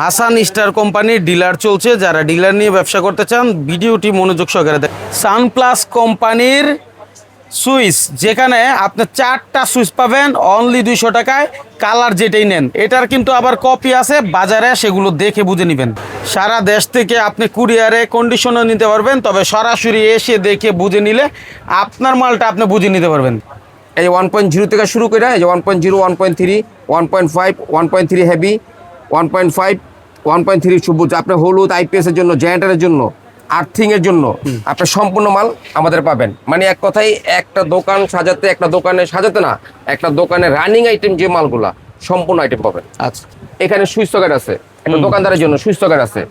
Hasan star কোম্পানির dealer চলছে, যারা ডিলার নিয়ে ব্যবসা করতে চান ভিডিওটি মনোযোগ সহকারে দেখ সানপ্লাস কোম্পানির সুইচ, যেখানে আপনি চারটা সুইচ পাবেন অনলি দুইশো টাকায়, কালার যেটাই নেন। এটার কিন্তু আবার কপি আছে, বাজারে সেগুলো দেখে বুঝে নেবেন। সারা দেশ থেকে আপনি কুরিয়ারে কন্ডিশনও নিতে পারবেন, তবে সরাসরি এসে দেখে বুঝে নিলে আপনার মালটা আপনি বুঝে নিতে পারবেন। এই ওয়ান পয়েন্ট জিরো থেকে শুরু করে, এই যে one point zero one point three one point five one point three heavy one point five one point three সবুজ। আপনার হলুদ আইপিএসের জন্য জেনারেটারের জন্য আর্থিং এর জন্য আপনার সম্পূর্ণ মাল আমাদের পাবেন। মানে এক কথাই একটা দোকান সাজাতে একটা দোকানে সাজাতে না একটা দোকানে রানিং আইটেম যে মালগুলা সম্পূর্ণ আইটেম পাবেন। আচ্ছা। এখানে সুইচ সকেট আছে একটা দোকানদারের জন্য সুইচ সকেট আছে।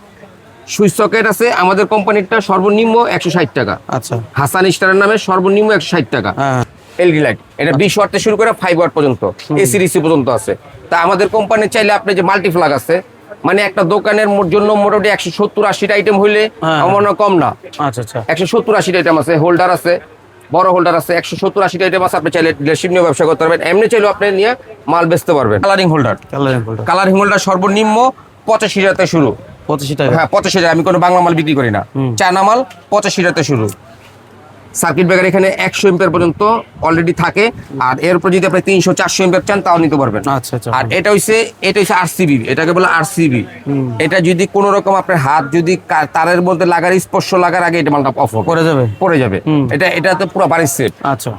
সুইচ সকেট আছে আমাদের কোম্পানিটা সর্বনিম্ন একশো ষাট টাকা। আচ্ছা। হাসান স্টারের নামে সর্বনিম্ন একশো ষাট টাকা। এলইডি লাইট এটা বিশ ওয়াট থেকে শুরু করে ফাইভ ওয়াট পর্যন্ত। এসি ডিসি পর্যন্ত আছে। তা আমাদের কোম্পানি চাইলে আপনি যে মাল্টিফ্লাগ আছে মানে একটা দোকানের জন্য মোটামুটি একশো সত্তর আশিটা আইটেম হইলে হ্যাঁ। আমার মনে কম না। আচ্ছা আচ্ছা। একশো সত্তর আশিটা আইটেম আছে হোল্ডার আছে বড় হোল্ডার আছে একশো সত্তর আশিটা আইটেম আছে আপনি চাইলে ডিলারশিপ নিয়ে ব্যবসা করতে পারবেন। এমনি চাইলেও আপনি নিয়ে মাল বেচতে পারবেন। কালারিং হোল্ডার কালারিং হোল্ডার সর্বনিম্ন পঁচাশি হাজার থেকে শুরু। পঁচিশ টাকা হ্যাঁ পঁচাশি হাজার আমি কোনো বাংলা মাল বিক্রি করি না। চায়না মাল পঁচাশি হাজার শুরু। সার্কিট ব্রেকার এখানে একশো এম্পিয়ার পর্যন্ত অলরেডি থাকে। আর এর উপর যদি আপনি তিনশো চারশো এম্পিয়ার চান তাও নিতে পারবেন। আচ্ছা আচ্ছা। আর এটা হচ্ছে এটা হচ্ছে আরসিবি এটাকে বলে আরসিবি এটা যদি কোনো রকম আপনার হাত যদি তারের মধ্যে লাগার স্পর্শ লাগার আগে এটা মালটা অফ করে যাবে। পড়ে যাবে। এটা এটা তো পুরো বাড়ির সেট আচ্ছা।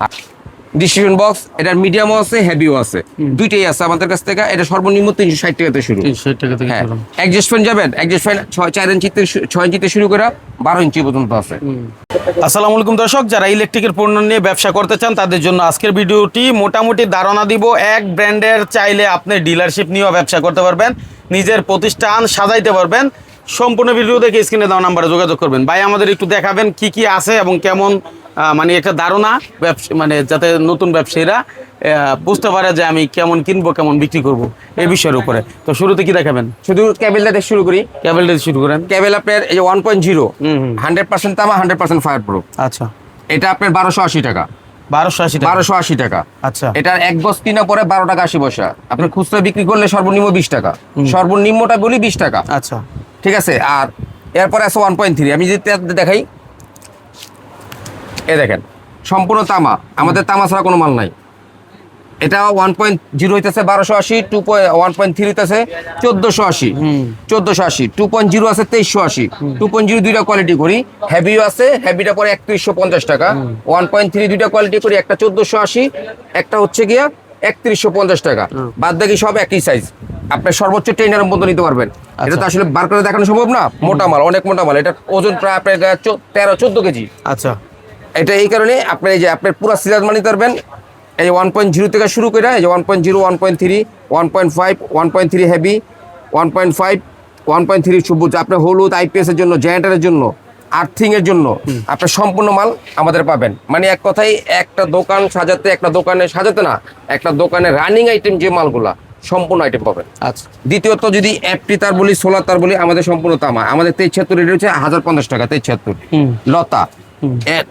ডিস্ট্রিবিউশন বক্স এটার মিডিয়ামও আছে হেভিও আছে। দুইটাই আছে আমাদের কাছ থেকে এটা সর্বনিম্ন তিনশো ষাট টাকাতে শুরু। তিনশো টাকা থেকে হ্যাঁ। শুরু। অ্যাডজাস্ট ফ্যান যাবেন অ্যাডজাস্ট ফ্যান ছয় চার ইঞ্চিতে ছয় ইঞ্চিতে শুরু করে বারো ইঞ্চি পর্যন্ত আছে। আসসালামু আলাইকুম দর্শক যারা ইলেকট্রিকের পণ্য নিয়ে ব্যবসা করতে চান তাদের জন্য আজকের ভিডিওটি মোটামুটি ধারণা দিব এক ব্র্যান্ডের চাইলে আপনি ডিলারশিপ নিয়েও ব্যবসা করতে পারবেন নিজের প্রতিষ্ঠান সাজাইতে পারবেন। সম্পূর্ণ ভিডিও দেখে স্ক্রিনে দেওয়া নাম্বারে যোগাযোগ করবেন। ভাই আমাদের একটু দেখাবেন কি কি আছে এবং কেমন মানে একটা ধারণা ব্যবসা মানে যাতে নতুন ব্যবসায়ীরা বুঝতে পারে যে আমি কেমন কিনবো কেমন বিক্রি করব এই বিষয়ের উপরে। তো শুরুতে কি দেখাবেন? শুধু ক্যাবেলটা দিয়ে শুরু করি। ক্যাবেলটা শুরু করেন। ক্যাবেল আপনার এই one point zero. Hundred percent তামা হান্ড্রেড পার্সেন্ট ফায়ার প্রুফ আচ্ছা। এটা আপনার বারোশো আশি টাকা। বারোশো আশি বারোশো আশি টাকা। আচ্ছা। এটার এক কিনা পরে বারো টাকা আশি পয়সা। আপনি খুচরা বিক্রি করলে সর্বনিম্ন বিশ টাকা। সর্বনিম্নটা বলি বিশ টাকা। আচ্ছা। ঠিক আছে? আর এরপরে আছে ওয়ান পয়েন্ট থ্রি আমি যদি দেখাই। এ দেখেন সম্পূর্ণ তামা। আমাদের তামা ছাড়া কোনো মাল নাই। এটা ওয়ান পয়েন্ট জিরো হইতেছে বারোশো আশি two point one point three হইতেছে চোদ্দোশো আশি। চোদ্দোশো আশি টু পয়েন্ট জিরো আছে তেইশশো আশি। টু পয়েন্ট জিরো দুইটা কোয়ালিটি করি হেভিও আছে হেভিটা পরে একত্রিশশো পঞ্চাশ টাকা। ওয়ান পয়েন্ট থ্রি দুইটা কোয়ালিটি করি একটা চোদ্দোশো আশি একটা হচ্ছে গিয়া একত্রিশশো পঞ্চাশ টাকা। বাদ বাকি সব একই সাইজ আপনি সর্বোচ্চ টেনের মতো নিতে পারবেন। এটা তো আসলে বার করে দেখানো সম্ভব না। মোটা মাল অনেক মোটা মাল। এটা ওজন প্রায় আপনার তেরো চোদ্দ কেজি। আচ্ছা। এটা এই কারণে আপনি এই যে আপনার পুরো সিরিয়াল মানি নিতে পারবেন এই ওয়ান পয়েন্ট জিরো থেকে শুরু করে এই যে one point zero one point three one point five one point three heavy one point five one point three সবুজ আপনার হলুদ আইপিএস এর জন্য জেনারেটারের জন্য আর্থিং এর জন্য আপনার সম্পূর্ণ মাল আমাদের পাবেন। মানে এক কথাই একটা দোকান সাজাতে একটা দোকানে সাজাতে না একটা দোকানে রানিং আইটেম যে মালগুলা সম্পূর্ণ আইটেম পাবেন। আচ্ছা। দ্বিতীয়ত যদি অ্যাপটি তার বলি সোলার তার বলি আমাদের সম্পূর্ণ তামা। আমাদের তেইশ ছিয়াত্তর রেট হচ্ছে হাজার পঞ্চাশ টাকা তেইশ ছিয়াত্তর। লতা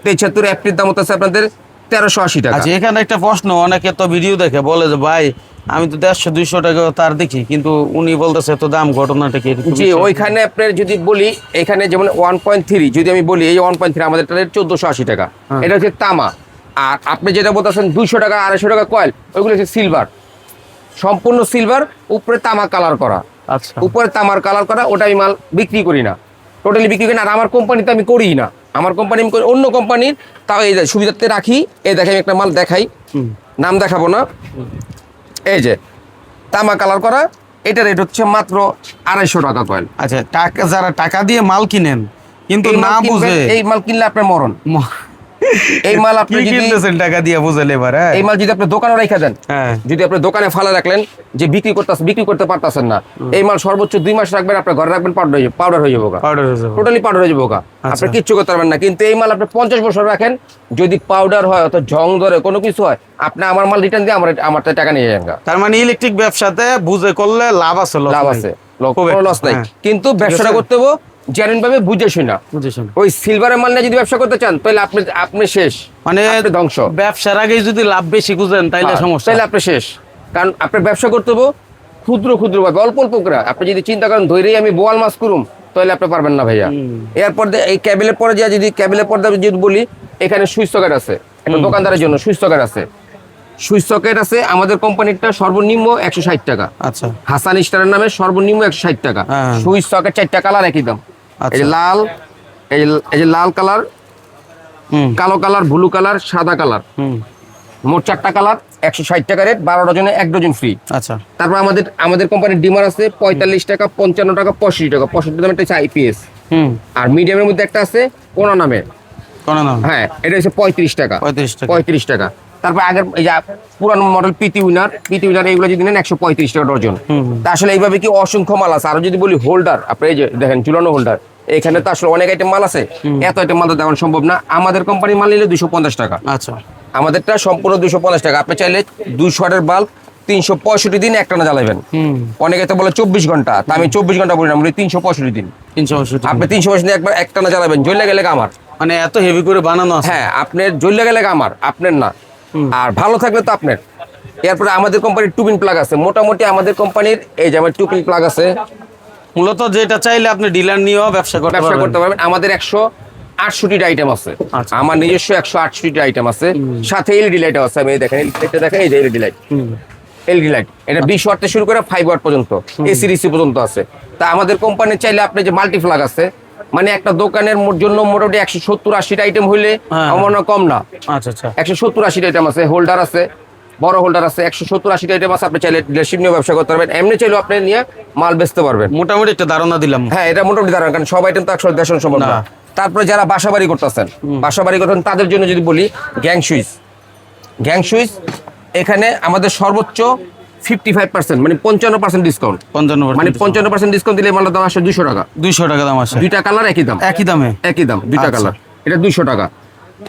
তেইশ অ্যাপটির দাম হচ্ছে আপনাদের তেরোশো আশি টাকা। আচ্ছা এখানে একটা প্রশ্ন অনেকে তো ভিডিও দেখে বলে যে ভাই আমি তো দেড়শো দুইশো টাকা তার দেখি। কিন্তু উনি বলতেছে তো দাম ঘটনাটা কি? জি ওইখানে আপনার যদি বলি এখানে যেমন ওয়ান পয়েন্ট থ্রি যদি আমি বলি এই ওয়ান পয়েন্ট থ্রি আমাদের চোদ্দশো আশি টাকা। হ্যাঁ। এটা হচ্ছে তামা। আর আপনি যেটা বলতেছেন দুইশো টাকা আড়াইশো টাকা কয়েল ওইগুলো হচ্ছে সিলভার সম্পূর্ণ সিলভার উপরে তামা কালার করা। আচ্ছা। উপরে তামার কালার করা ওটা আমি মাল বিক্রি করি না। টোটালি বিক্রি করি না। আর আমার কোম্পানিতে আমি করি না। আমার কোম্পানি আমি অন্য কোম্পানির তাও এই সুবিধার্থে রাখি। এই দেখে আমি একটা মাল দেখাই। নাম দেখাবো না। এই যে তামা কালার করা এটা রেট হচ্ছে মাত্র আড়াইশো টাকা কয়েল। আচ্ছা টাকা যারা টাকা দিয়ে মাল কিনেন কিন্তু না বুঝে এই মাল কিনলে আপনার মরণ। এই মাল আপনি যদি কিনতেছেন টাকা দিয়ে বুঝালে এবার হ্যাঁ? এই মাল যদি আপনি দোকানে রেখে দেন হ্যাঁ। যদি আপনি দোকানে ফালা রাখলেন যে বিক্রি করতে বিক্রি করতে পারতেছেন না এই মাল সর্বোচ্চ দুই মাস রাখবেন আপনার ঘরে রাখবেন পাউডার হয়ে পাউডার হয়ে যাব পাউডার হয়ে যাবে। টোটালি পাউডার হয়ে যাব আচ্ছা। আপনি কিচ্ছু করতে পারবেন না। কিন্তু এই মাল আপনি পঞ্চাশ বছর রাখেন যদি পাউডার হয় অথবা জং ধরে কোনো কিছু হয় আপনি আমার মাল রিটার্ন দিয়ে আমার আমার টাকা নিয়ে যান তার মানে ইলেকট্রিক ব্যবসাতে বুঝে করলে লাভ আছে লাভ আছে। লস নাই। হ্যাঁ। কিন্তু ব্যবসাটা? করতে হব জেনুইন ভাবে বুঝে শুনা। বুঝেছেন ওই সিলভারের মাল নিয়ে যদি ব্যবসা করতে চান তাহলে আপনি আপনি শেষ। মানে ধ্বংস। ব্যবসার আগে যদি লাভ বেশি খুঁজেন তাইলে হ্যাঁ, সমস্যা। তাহলে আপনি শেষ। কারণ আপনার ব্যবসা করতে হব ক্ষুদ্র ক্ষুদ্র ভাবে অল্প অল্প করে। আপনি যদি চিন্তা করেন ধৈরেই আমি বোয়াল মাছ করুম তাহলে আপনি পারবেন না ভাইয়া। এরপর এই ক্যাবেলের পরে যা যদি ক্যাবেলের পর যদি বলি এখানে সুইচ সকেট আছে। দোকানদারের জন্য সুইচ সকেট আছে। সুইচ সকেট আছে আমাদের কোম্পানিটা সর্বনিম্ন একশো ষাট টাকা। আচ্ছা। হাসান স্টারের নামে সর্বনিম্ন একশো ষাট টাকা। হ্যাঁ। সুইচ সকেট চারটা কালার একই দাম। এই যে আচ্ছা। লাল এই যে- লাল কালার কালো কালার ব্লু কালার সাদা কালার। হুম। মোট চারটা কালার একশো ষাট টাকা রেট বারো ডজনে এক ডজন ফ্রি। আচ্ছা। তারপর আমাদের আমাদের কোম্পানির ডিমার আছে পঁয়তাল্লিশ টাকা পঞ্চান্ন টাকা পঁয়ষট্টি টাকা। পঁয়ষট্টি দাম একটা হচ্ছে আইপিএস হুম। আর মিডিয়ামের মধ্যে একটা আছে কোনা নামে কোন নাম। হ্যাঁ এটা হচ্ছে পঁয়ত্রিশ টাকা। পঁয়ত্রিশ টাকা। পঁয়ত্রিশ টাকা। তারপর আগের এই যে পুরানো model PT winner PT winner এইগুলো যদি নেন একশো পঁয়ত্রিশ টাকা ডজন। তা আসলে এইভাবে কি অসংখ্য মাল আছে? আরও যদি বলি হোল্ডার আপনি এই যে দেখেন ঝুলানো হোল্ডার এখানে তো আসলে অনেক আইটেম মাল আছে। এত আইটেম মাল তো দেওয়া সম্ভব না। আমাদের কোম্পানির মাল নিলে দুশো পঞ্চাশ টাকা। আচ্ছা। আমাদেরটা সম্পূর্ণ দুশো পঞ্চাশ টাকা। আপনি চাইলে দুশো ওয়াটের বাল্ব তিনশো পঁয়ষট্টি দিন একটানা জ্বালাবেন অনেকে তো বলে চব্বিশ ঘণ্টা। তা আমি চব্বিশ ঘণ্টা বলি না বলি তিনশো পঁয়ষট্টি দিন। তিনশো পঁয়ষট্টি আপনি তিনশো পঁয়ষট্টি দিন একবার একটানা জ্বালাবেন জ্বললে গেলে আমার। মানে এত হেভি করে বানানো হ্যাঁ আপনার জ্বললে গেলে আমার আপনার না। আর ভালো থাকলে তো আপনার। এরপরে আমাদের কোম্পানির টুপিন প্লাগ আছে। মোটামুটি আমাদের কোম্পানির এই যে আমার টুপিন প্লাগ আছে। মূলত যেটা চাইলে আপনি ডিলার নিয়েও ব্যবসা করতে ব্যবসা করতে পারবেন। আমাদের একশো আটষট্টিটা আইটেম আছে। আচ্ছা। আমার নিজস্ব একশো আটষট্টিটা আইটেম আছে। সাথে এলইডি লাইট আছে। আমি দেখেন এটা দেখেন এই যে এলইডি লাইট হুম। এলইডি লাইট এটা বিশ ওয়াট থেকে শুরু করে ফাইভ ওয়াট পর্যন্ত। এসি ডিসি পর্যন্ত আছে। তা আমাদের কোম্পানি চাইলে আপনি যে মাল্টি ফ্লাগ আছে মানে একটা দোকানের জন্য মোটামুটি একশো সত্তর আশিটা আইটেম হইলে হ্যাঁ। আমার মনে কম না। আচ্ছা আচ্ছা। একশো সত্তর আশিটা আইটেম আছে হোল্ডার আছে বড় হোল্ডার আছে একশো সত্তর আশিটা আইটেম আছে আপনি চাইলে ডিলারশিপ নিয়ে ব্যবসা করতে পারবেন। এমনি চাইলেও আপনি নিয়ে মাল বেচতে পারবেন। মোটামুটি একটা ধারণা দিলাম। হ্যাঁ এটা মোটামুটি দাঁড়ান কারণ সব আইটেম তো একশো দেড়শো সম্ভব না। তারপরে যারা বাসা বাড়ি করতেছেন বাসা বাড়ি করতেন তাদের জন্য যদি বলি গ্যাং সুইচ। গ্যাং সুইচ এখানে আমাদের সর্বোচ্চ ফিফটি ফাইভ পার্সেন্ট মানে পঞ্চান্ন পার্সেন্ট ডিসকাউন্ট পঞ্চান্ন মানে পঞ্চান্ন পার্সেন্ট ডিসকাউন্ট দিলে মালটা দাম আসে দুশো টাকা। দুইশো টাকা দাম আছে দুইটা কালার একই দাম। একই দামে। একই দাম দুইটা আচ্ছা। কালার এটা দুইশো টাকা।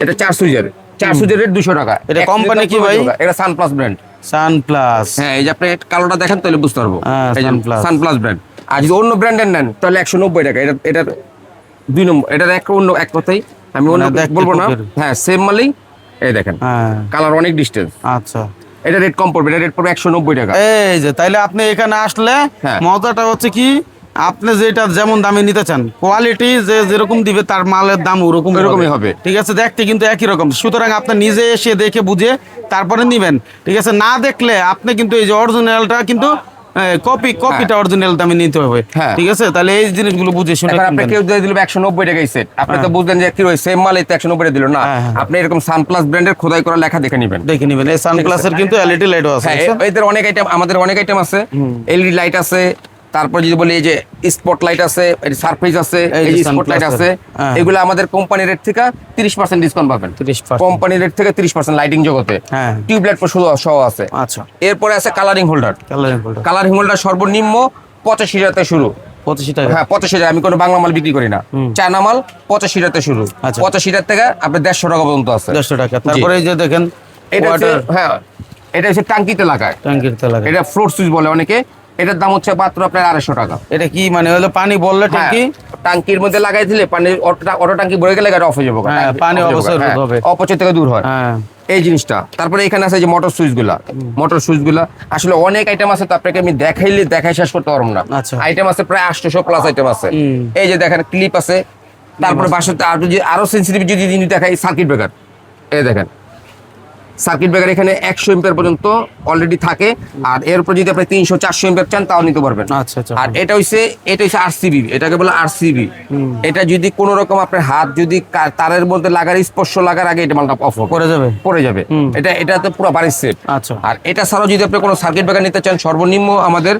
এটা চার সুইজের। চার সুইজের রেট দুশো টাকা। এটা সুইজের কি ভাই? এটা সানপ্লাস ব্র্যান্ড সান প্লাস হ্যাঁ এই যে আপনি কালোটা দেখেন তাহলে বুঝতে পারব। হ্যাঁ, Sunplus। সানপ্লাস ব্র্যান্ড আর যদি অন্য ব্র্যান্ডের নেন তাহলে একশো নব্বই টাকা। এটা এটার দুই নম্বর এটার এক অন্য এক কথাই। আমি অন্য মানে বলব না। হ্যাঁ সেম মালেই। এই দেখেন। হ্যাঁ। কালার অনেক ডিস্টেন্স আচ্ছা। এটা রেট কম পড়বে এটা রেট পড়বে একশো নব্বই টাকা এই যে তাইলে আপনি এখানে আসলে হ্যাঁ। মজাটা হচ্ছে কি আপনি যেটা যেমন দামে নিতে চান কোয়ালিটি যে যেরকম দিবে তার মালের দাম ওরকম এরকমই হবে। ঠিক আছে দেখতে কিন্তু একই রকম সুতরাং আপনি নিজে এসে দেখে বুঝে তারপরে নিবেন ঠিক আছে না দেখলে আপনি কিন্তু এই যে অরিজিনালটা কিন্তু কপি কপিটা অরিজিনাল দামে নিতে হবে। হ্যাঁ। ঠিক আছে? তাহলে এই জিনিসগুলো বুঝে শুনে এখন আপনি কেউ দিয়ে দিল একশো নব্বই এই সেট আপনি তো বুঝলেন যে কি রয়েছে সেম মাল তো একশো নব্বই দিল। না হ্যাঁ, হ্যাঁ। আপনি এরকম সানপ্লাস ব্র্যান্ডের খোদাই করা লেখা দেখে নেবেন। দেখে নেবেন। এই সানপ্লাসের কিন্তু এলইডি লাইটও আছে হ্যাঁ? এদের অনেক আইটেম আমাদের অনেক আইটেম আছে। এলইডি লাইট আছে। তারপর যদি বলি এই যে স্পট লাইট আছে সারফেস আছে এই এই যে যে স্পট লাইট আছে। হ্যাঁ। এগুলো আমাদের কোম্পানির রেট থেকে তিরিশ পার্সেন্ট ডিসকাউন্ট পাবেন। 30% রেট থেকে তিরিশ পার্সেন্ট লাইটিং জগতে। হ্যাঁ। টিউবলাইট শুধু সহ আছে। আচ্ছা। এরপরে আছে কালারিং হোল্ডার কালারিং হোল্ডার সর্বনিম্ন পঁচাশি হাজার শুরু। পঁচিশ টাকা হ্যাঁ পঁচাশি আমি কোনো বাংলা মাল বিক্রি করি না। চায়না মাল পঁচাশি হাজার শুরু। আচ্ছা। পঁচাশি হাজার থেকে আপনার দেড়শো টাকা পর্যন্ত আছে। দেড়শো টাকা। তারপরে যে দেখেন এটা হ্যাঁ এটা হচ্ছে টাঙ্কিতে লাগায়। ট্যাঙ্কির তেলা এটা ফ্লোর সুইচ বলে অনেকে। এটার দাম হচ্ছে মাত্র আপনার আড়াইশো টাকা। এটা কি মানে হলো পানি বললে হ্যাঁ, ট্যাঙ্কি টাঙ্কির মধ্যে লাগাই দিলে পানি অটো- টাঙ্কি ভরে গেলে অফ হয়ে যাবে হ্যাঁ, পানি হয়ে অপচয় থেকে দূর হয়। এই জিনিসটা। তারপরে এখানে আছে যে মোটর সুইচগুলা। মোটর সুইচগুলা আসলে অনেক আইটেম আছে তো আপনাকে আমি দেখাইলে দেখাই শেষ করতে পারব না। আচ্ছা। আইটেম আছে প্রায় আটশোশো প্লাস আইটেম আছে। এই যে দেখেন ক্লিপ আছে। তারপরে বাসাতে আর যদি আরও সেন্সিটিভ যদি জিনিস দেখাই সার্কিট ব্রেকার এই দেখেন। সার্কিট ব্রেকার এখানে একশো এম্পিয়ার পর্যন্ত অলরেডি থাকে। আর এর উপর যদি আপনি তিনশো চারশো এম্পিয়ার চান তাও নিতে পারবেন। আচ্ছা আচ্ছা আর এটা হইছে এটা হইছে আরসিবি এটাকে বলে আরসিবি এটা যদি কোনো রকম আপনার হাত যদি তারের মধ্যে লাগার স্পর্শ লাগার আগে এটা মালটা অফ করে যাবে। পড়ে যাবে। এটা এটা তো পুরো বাড়ির সেট আচ্ছা। আর এটা ছাড়াও যদি আপনি কোনো সার্কিট ব্রেকার নিতে চান সর্বনিম্ন আমাদের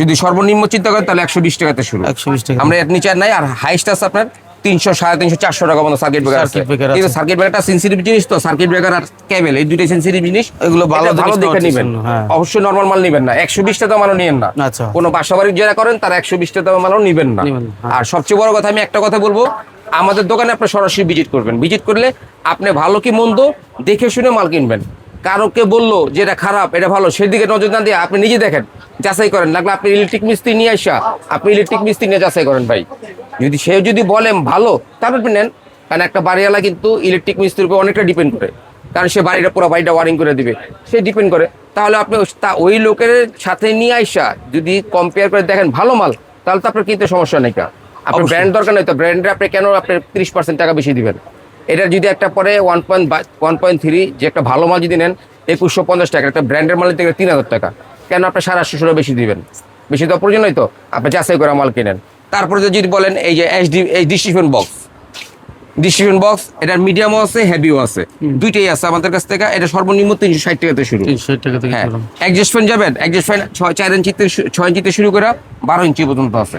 যদি সর্বনিম্ন চিন্তা করেন তাহলে একশো বিশ টাকাতে শুরু। একশো বিশ টাকা। আমরা এর নিচে নাই আর হাইস্ট আছে আপনার তিনশো সাড়ে তিনশো চারশো টাকা মতো সার্কিট ব্রেকার আছে। কিন্তু সার্কিট ব্রেকারটা সেন্সিটিভ জিনিস তো সার্কিট ব্রেকার আর কেবল এই দুইটাই সেন্সিটিভ জিনিস। এগুলো ভালো ভালো দেখে নেবেন। হ্যাঁ। অবশ্যই নর্মাল মাল নেবেন না। একশো না। আচ্ছা। কোনো বাসা যারা করেন তারা একশো বিশ টাকা মালও নিবেন না। নিবেন না, হ্যাঁ। আর সবচেয়ে বড় কথা আমি একটা কথা বলব আমাদের দোকানে আপনি সরাসরি ভিজিট করবেন। ভিজিট করলে আপনি ভালো কি মন্দ দেখে শুনে মাল কিনবেন। কারোকে বলল যে এটা খারাপ এটা ভালো সেদিকে নজর না দিয়ে আপনি নিজে দেখেন। যাচাই করেন। লাগলে আপনি ইলেকট্রিক মিস্ত্রি নিয়ে আসা। আপনি ইলেকট্রিক মিস্ত্রি নিয়ে যাচাই করেন ভাই। যদি সে যদি বলেন ভালো তারপর আপনি নেন। কারণ একটা বাড়িওয়ালা কিন্তু ইলেকট্রিক মিস্ত্রির উপর অনেকটা ডিপেন্ড করে। কারণ সে বাড়িটা পুরো বাড়িটা ওয়ারিং করে দিবে। সে ডিপেন্ড করে। তাহলে আপনি তা ওই লোকের সাথে নিয়ে আইসা যদি কম্পেয়ার করে দেখেন ভালো মাল তাহলে তো আপনার কিনতে সমস্যা নেই কা। আপনার ব্র্যান্ড দরকার নেই তো। ব্র্যান্ডে আপনি কেন আপনি তিরিশ পার্সেন্ট টাকা বেশি দিবেন? এটা যদি একটা পরে one point one point three যে একটা ভালো মাল যদি নেন একুশশো পঞ্চাশ টাকা। একটা ব্র্যান্ডের মাল থেকে তিন হাজার টাকা। কেন আপনি সাড়ে আটশো বেশি দিবেন? বেশি তো প্রয়োজন তো? আপনি যাচাই করে মাল কিনেন। তারপরে যদি বলেন এই যে এইচডি এই ডিস্ট্রিবিউশন বক্স ডিস্ট্রিবিউশন বক্স এটার মিডিয়ামও আছে হেভিও আছে। দুইটাই আছে আমাদের কাছ থেকে এটা সর্বনিম্ন তিনশো ষাট টাকাতে শুরু। টাকা থেকে অ্যাডজাস্ট ফ্যান যাবেন? অ্যাডজাস্ট ফ্যান ছয় চার ইঞ্চিতে ছয় ইঞ্চিতে শুরু করে বারো ইঞ্চি পর্যন্ত আছে।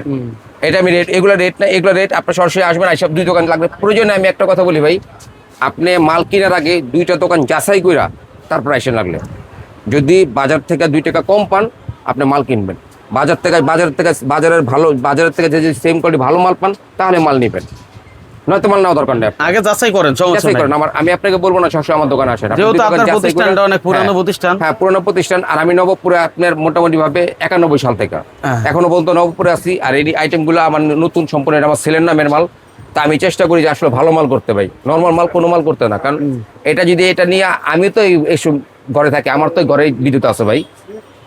এটা আমি রেট এগুলো রেট না এগুলো রেট আপনার সরাসরি আসবেন এইসব দুই দোকান লাগবে। প্রয়োজনে আমি একটা কথা বলি ভাই আপনি মাল কেনার আগে দুইটা দোকান যাচাই কইরা তারপর এসে লাগলে। যদি বাজার থেকে দুই টাকা কম পান আপনি মাল কিনবেন। বাজার থেকে বাজার থেকে বাজারের ভালো বাজারের থেকে যদি সেম কোয়ালিটি ভালো মাল পান তাহলে মাল নেবেন। নয়তো মাল নেওয়া দরকার নেই আগে যাচাই করেন যাচাই করেন। আমার আমি আপনাকে বলব না সবসময় আমার দোকানে আসেন। যেহেতু আপনার প্রতিষ্ঠানটা অনেক পুরানো হ্যাঁ, প্রতিষ্ঠান। হ্যাঁ পুরনো প্রতিষ্ঠান আর আমি নবপুরে আপনার মোটামুটি ভাবে একানব্বই সাল থেকে। হ্যাঁ। এখনও পর্যন্ত নবপুরে আছি আর এই আইটেমগুলো আমার নতুন সম্পূর্ণ এটা আমার ছেলের নামের মাল। তা আমি চেষ্টা করি যে আসলে ভালো মাল করতে ভাই। নর্মাল মাল কোনো মাল করতে না কারণ এটা যদি এটা নিয়ে আমি তো এই- এইসব ঘরে থাকি আমার তো ঘরে বিদ্যুৎ আছে ভাই।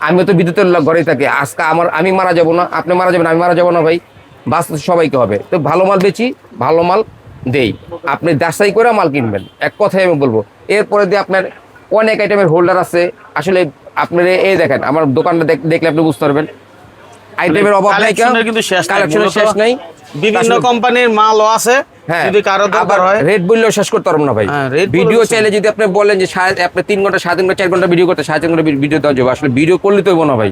আমি তো বিদ্যুতের ঘরেই থাকি। আজকে আমার আমি মারা যাব না আপনি মারা যাবেন আমি মারা যাব না ভাই। বাস সবাইকে হবে। তো ভালো মাল বেচি ভালো মাল দেই। আপনি যাচাই করে মাল কিনবেন। এক কথাই আমি বলব। এরপরে দিয়ে আপনার অনেক আইটেমের হোল্ডার আছে আসলে আপনার এ- এই দেখেন আমার দোকানটা দেখ- দেখলে আপনি বুঝতে পারবেন। আইটেমের অভাব নাই কিন্তু শেষ কালেকশনের শেষ নাই। বিভিন্ন কোম্পানির মালও আছে যদি কারও দরকার আবার হয় রেট বললেও শেষ করতে পারব না ভাই। হ্যাঁ, ভিডিও চাইলে যদি আপনি বলেন যে আপনি তিন ঘণ্টা সাড়ে তিন ঘণ্টা চার ঘণ্টা ভিডিও করতে সাড়ে তিন ঘণ্টা ভিডিও দেওয়া যাবে। আসলে ভিডিও করলে তো না ভাই।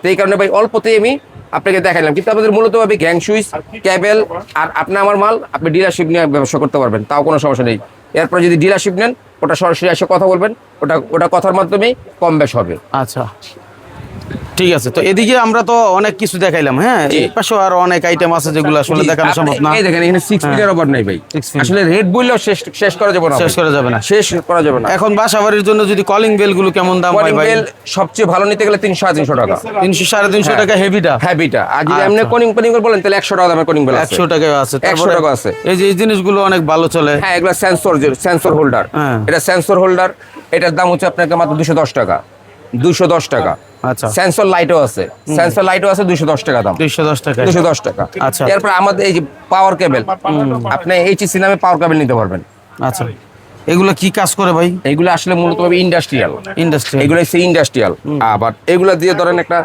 তো এই কারণে ভাই অল্পতেই আমি আপনাকে দেখালাম কিন্তু আমাদের মূলত ভাবে গ্যাং সুইচ ক্যাবেল আর আপনি আমার মাল আপনি ডিলারশিপ নিয়ে ব্যবসা করতে পারবেন। তাও কোনো সমস্যা নেই। এরপর যদি ডিলারশিপ নেন ওটা সরাসরি এসে কথা বলবেন। ওটা ওটা কথার মাধ্যমেই কম বেশ হবে। আচ্ছা। ঠিক আছে তো এদিকে আমরা তো অনেক কিছু দেখাইলাম হ্যাঁ। এই পাশেও আরও অনেক আইটেম আছে যেগুলো আসলে দেখানো সম্ভব না। এই দেখেন এখানে সিক্স হ্যাঁ। ফিটের অভাব নাই ভাই। আসলে রেট বললেও শেষ শেষ করা যাবে না। শেষ করা যাবে না। শেষ করা যাবে না। এখন বাসাবাড়ির জন্য যদি কলিং বেলগুলো কেমন দাম হয় ভাই? বেল সবচেয়ে ভালো নিতে গেলে তিনশো সাড়ে তিনশো টাকা। তিনশো সাড়ে তিনশো হ্যাঁ। টাকা হেভিটা হ্যাবিটা আর যদি। এমনি কলিং কলিং বলেন তাহলে একশো টাকা দামের কলিং বেল আছে। একশো টাকা আছে। 100 টাকা আছে। এই যে এই জিনিসগুলো অনেক ভালো চলে। হ্যাঁ এগুলো সেন্সর সেন্সর হোল্ডার হ্যাঁ। এটা সেন্সর হোল্ডার এটার দাম হচ্ছে আপনাকে মাত্র দুশো দশ টাকা। দুশো দশ টাকা। আচ্ছা। সেন্সর লাইটও আছে। সেন্সর লাইটও আছে দুশো দশ টাকা দাম। দুইশো দশ টাকা। দুশো দশ টাকা। আচ্ছা। এরপর আমাদের এই যে পাওয়ার কেবেল আপনি এইচএসি নামে পাওয়ার কেবেল নিতে পারবেন। আচ্ছা। এগুলো কি কাজ করে ভাই? এগুলো আসলে মূলত ইন্ডাস্ট্রিয়াল ইন্ডাস্ট্রি এগুলো হচ্ছে ইন্ডাস্ট্রিয়াল আবার এগুলো দিয়ে ধরেন একটা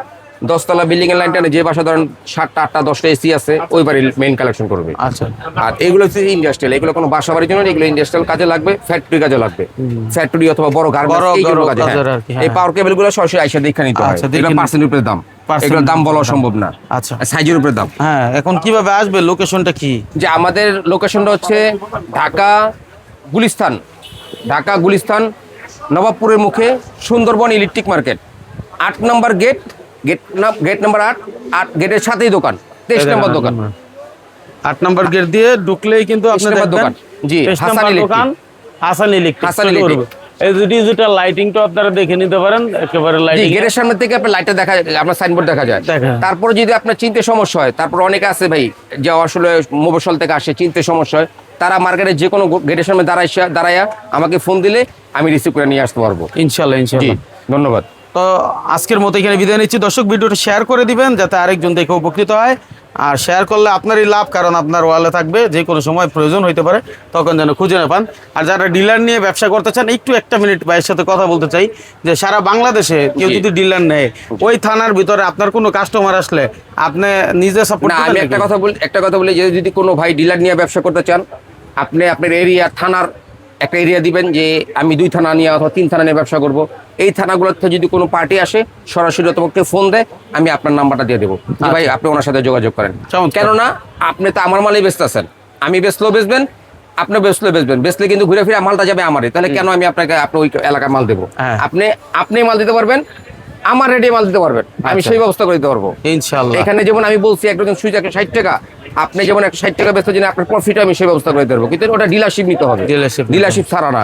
দশতলা বিল্ডিং এর লাইনটা যে বাসা ধরেন সাতটা আটটা দশটা এসি আছে ওই বাড়ির মেইন কালেকশন করবে। আচ্ছা। আর এগুলো হচ্ছে ইন্ডাস্ট্রিয়াল এগুলো কোনো বাসা বাড়ির জন্য এগুলো ইন্ডাস্ট্রিয়াল কাজে লাগবে ফ্যাক্টরি কাজে লাগবে। ফ্যাক্টরি অথবা বড় বড়- গার্মেন্টস এই বড় কাজে হ্যাঁ। হ্যাঁ। এই পাওয়ার কেবলগুলো সরাসরি আইসা দেখে নিতে হয়। আচ্ছা, এগুলো পার্সেন্ট উপরে দাম। এগুলোর দাম বলা সম্ভব না। আচ্ছা। সাইজের উপরে দাম। হ্যাঁ এখন কীভাবে আসবে লোকেশনটা কি? যে আমাদের লোকেশনটা হচ্ছে ঢাকা গুলিস্তান। ঢাকা গুলিস্তান নবাবপুরের মুখে সুন্দরবন ইলেকট্রিক মার্কেট আট number gate gate gate number আট আট গেটের সাথেই দোকান তেইশ নম্বর দোকান। আট নম্বর গেট দিয়ে ঢুকলেই কিন্তু দোকান। জি, হাসান দোকান হাসান ইলেকট্রিক হাসান ইলেকট্রিক। এই ডিজিটাল লাইটিংটা আপনারা দেখে নিতে পারেন একেবারে লাইটিং গেটের সামনে থেকে আপনার লাইটটা দেখা যায় আপনার সাইনবোর্ড দেখা যায়। তারপরে যদি আপনার চিনতে সমস্যা হয় তারপর অনেকে আছে ভাই যে আসলে মোবসল থেকে আসে চিনতে সমস্যা হয় তারা মার্কেটে যে কোনো গেটের সামনে দাঁড়ায় দাঁড়াইয়া আমাকে ফোন দিলে আমি রিসিভ করে নিয়ে আসতে পারব। ইনশাল্লাহ জি ইনশাল্লাহ ধন্যবাদ। তো আজকের মতো এখানে বিদায় নিচ্ছি। দর্শক ভিডিওটা শেয়ার করে দিবেন যাতে আরেকজন দেখে উপকৃত হয়। আর শেয়ার করলে আপনারই লাভ কারণ আপনার ওয়ালে থাকবে যে কোনো সময় প্রয়োজন হইতে পারে তখন যেন খুঁজে না পান। আর যারা ডিলার নিয়ে ব্যবসা করতে চান একটু একটা মিনিট ভাইয়ের সাথে কথা বলতে চাই যে সারা বাংলাদেশে কেউ যদি ডিলার নেয় ওই থানার ভিতরে আপনার কোনো কাস্টমার আসলে আপনি নিজে সাপোর্ট আমি একটা কথা বলি একটা কথা বলি যে যদি কোনো ভাই ডিলার নিয়ে ব্যবসা করতে চান আপনি আপনার এরিয়া থানার একটা এরিয়া দিবেন যে আমি দুই থানা নিয়ে অথবা তিন থানা নিয়ে ব্যবসা করব। এই থানাগুলোতে যদি কোনো পার্টি আসে সরাসরি তোমাকে ফোন দেয় আমি আপনার নাম্বারটা দিয়ে দেবো। ভাই আপনি ওনার সাথে যোগাযোগ করেন। কেননা আপনি তো আমার মালই আছেন। আমি বেচলেও বেচবেন আপনি বেচলে বেচবেন। বেচলে কিন্তু ঘুরে ফিরে মালটা যাবে আমারই। তাহলে কেন আমি আপনাকে আপনার ওই এলাকায় মাল দেবো? হ্যাঁ। আপনি আপনি মাল দিতে পারবেন আমার রেডি মাল দিতে পারবেন। আমি আচ্ছা। সেই ব্যবস্থা করে দিতে পারব। ইনশাল্লাহ এখানে যেমন আমি বলছি একজন সুইচ একটা ষাট টাকা। আপনি যেমন একটা ষাট টাকা বেচতে জন্য আপনার প্রফিট আমি সেই ব্যবস্থা করে দেবো কিন্তু ওটা ডিলারশিপ নিতে হবে। নিতে ডিলারশিপ ছাড়া না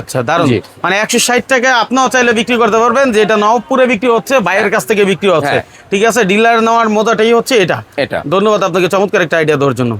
আচ্ছা দারুণ। মানে একশো ষাট টাকা আপনিও চাইলে বিক্রি করতে পারবেন যে এটা নবপুরে বিক্রি হচ্ছে বাইরের কাছ থেকে বিক্রি হচ্ছে। হ্যাঁ। ঠিক আছে? ডিলার নেওয়ার মজাটাই হচ্ছে এটা। এটা। ধন্যবাদ আপনাকে চমৎকার একটা আইডিয়া দেওয়ার জন্য।